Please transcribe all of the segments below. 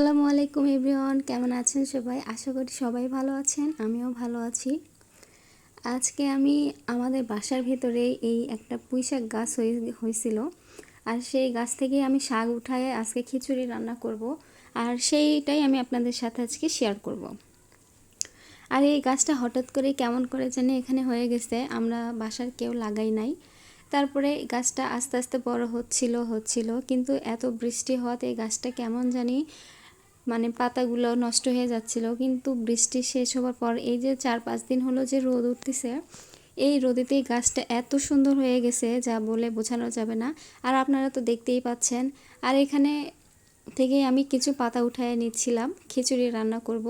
আসসালামু আলাইকুম এভরিওয়ান, কেমন আছেন সবাই? আশা করি সবাই ভালো আছেন, আমিও ভালো আছি। আজকে আমি আমাদের বাসার ভেতরে এই একটা পুঁইশাক গাছ হয়েছিল। আর সেই গাছ থেকে আমি শাক উঠায় আজকে খিচুড়ি রান্না করব। আর সেইটাই আমি আপনাদের সাথে আজকে শেয়ার করব। আর এই গাছটা হঠাৎ করে কেমন করে জানি এখানে হয়ে গেছে, আমরা বাসার কেউ লাগাই নাই। তারপরে গাছটা আস্তে আস্তে বড় হচ্ছিল হচ্ছিল, কিন্তু এত বৃষ্টি হওয়াতে এই গাছটা কেমন জানি মানে পাতাগুলো নষ্ট হয়ে যাচ্ছিল, কিন্তু বৃষ্টি শেষ হওয়ার পর এই যে চার পাঁচ দিন হলো যে রোদ উঠতেছে, এই রোদেতেই গাছটা এত সুন্দর হয়ে গেছে যা বলে বোঝানো যাবে না। আর আপনারা তো দেখতেই পাচ্ছেন। আর এখানে থেকে আমি কিছু পাতা উঠায় নিচ্ছিলাম, খিচুড়ি রান্না করব।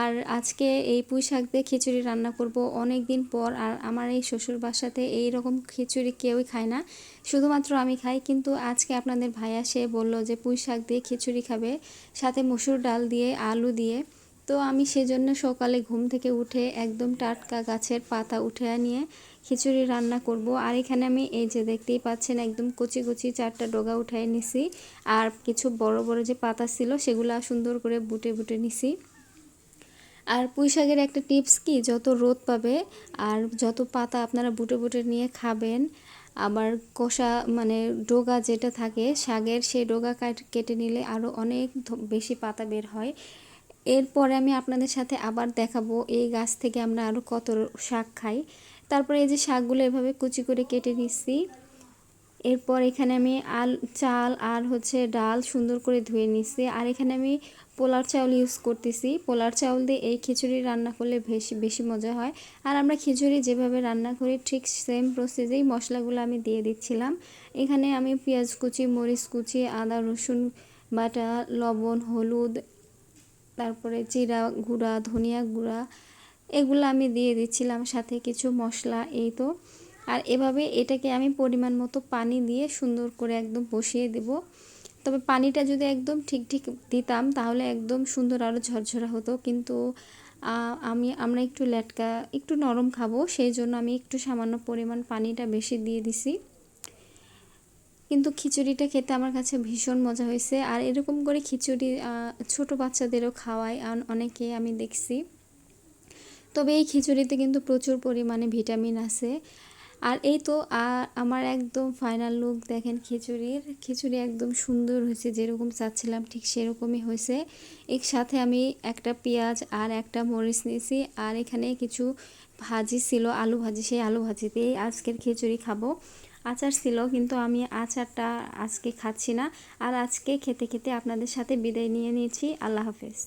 আর আজকে এই পুঁই শাক দিয়ে খিচুড়ি রান্না করব অনেক দিন পর। আর আমার এই শ্বশুর বাসাতে এই রকম খিচুড়ি কেউই খায় না। শুধুমাত্র আমি খাই, কিন্তু আজকে আপনাদের ভাইয়া সে বলল যে পুঁই শাক দিয়ে খিচুড়ি খাবে, সাথে মসুর ডাল দিয়ে, আলু দিয়ে। তো আমি সেজন্য সকালে ঘুম থেকে উঠে একদম টাটকা গাছের পাতা উঠে নিয়ে খিচুড়ি রান্না করব। আর এখানে আমি এই যে দেখতেই পাচ্ছেন একদম কচি কচি চারটা ডোগা উঠাই নিছি। আর কিছু বড় বড় যে পাতা ছিল সেগুলো সুন্দর করে বুটে বুটে নিছি। আর পুঁই শাকের একটা টিপস কি? যত রোদ পাবে আর যত পাতা আপনারা বুটে বুটে নিয়ে খাবেন, আবার কষা মানে ডোগা যেটা থাকে, শাকের সেই ডোগা কেটে নিলে আরও অনেক বেশি পাতা বের হয়। এরপরে আমি আপনাদের সাথে আবার দেখাবো এই গাছ থেকে আমরা আরও কত শাক খাই। তারপরে এই যে শাকগুলো এভাবে কুচি করে কেটে নিচ্ছি। এরপর এখানে আমি আল, চাল আর হচ্ছে ডাল সুন্দর করে ধুয়ে নিচ্ছি। আর এখানে আমি পোলার চাউল ইউজ করতেছি। পোলার চাউল দিয়ে এই খিচুড়ি রান্না করলে বেশি বেশি মজা হয়। আর আমরা খিচুড়ি যেভাবে রান্না করি ঠিক সেম প্রসেসেই মশলাগুলো আমি দিয়ে দিচ্ছিলাম। এখানে আমি পেঁয়াজ কুচি, মরিচ কুচি, আদা, রসুন বাটা, লবণ, হলুদ তারপরে জিরা গুঁড়া, ধনিয়া গুঁড়া, এগুলো আমি দিয়ে দিচ্ছিলাম সাথে কিছু মশলা, এই তো। আর এভাবে এটাকে আমি পরিমাণ মতো পানি দিয়ে সুন্দর করে একদম বসিয়ে দেব। তবে পানিটা যদি একদম ঠিক ঠিক দিতাম, তাহলে একদম সুন্দর আরও ঝরঝরা হতো। কিন্তু আমি, আমরা একটু লেটকা, একটু নরম খাব, সেই জন্য আমি একটু সামান্য পরিমাণ পানিটা বেশি দিয়ে দিছি। কিন্তু খিচুড়িটা খেতে আমার কাছে ভীষণ মজা হয়েছে। আর এরকম করে খিচুড়ি ছোট বাচ্চাদেরও খাওয়ায় অনেকে আমি দেখছি। তবে এই খিচুড়িতে কিন্তু প্রচুর পরিমাণে ভিটামিন আছে। আর এই তো, আর আমার একদম ফাইনাল লুক দেখেন খিচুড়ির। খিচুড়ি একদম সুন্দর হয়েছে, যেরকম চাচ্ছিলাম ঠিক সেরকমই হয়েছে। এর সাথে আমি একটা পেঁয়াজ আর একটা মরিচ নিয়েছি। আর এখানে কিছু ভাজি ছিল, আলু ভাজি, সেই আলু ভাজিতেই আজকের খিচুড়ি খাব। আচার ছিল, কিন্তু আমি আচারটা আজকে খাচ্ছি না। আর আজকে খেতে খেতে আপনাদের সাথে বিদায় নিয়ে নিয়েছি। আল্লাহ হাফেজ।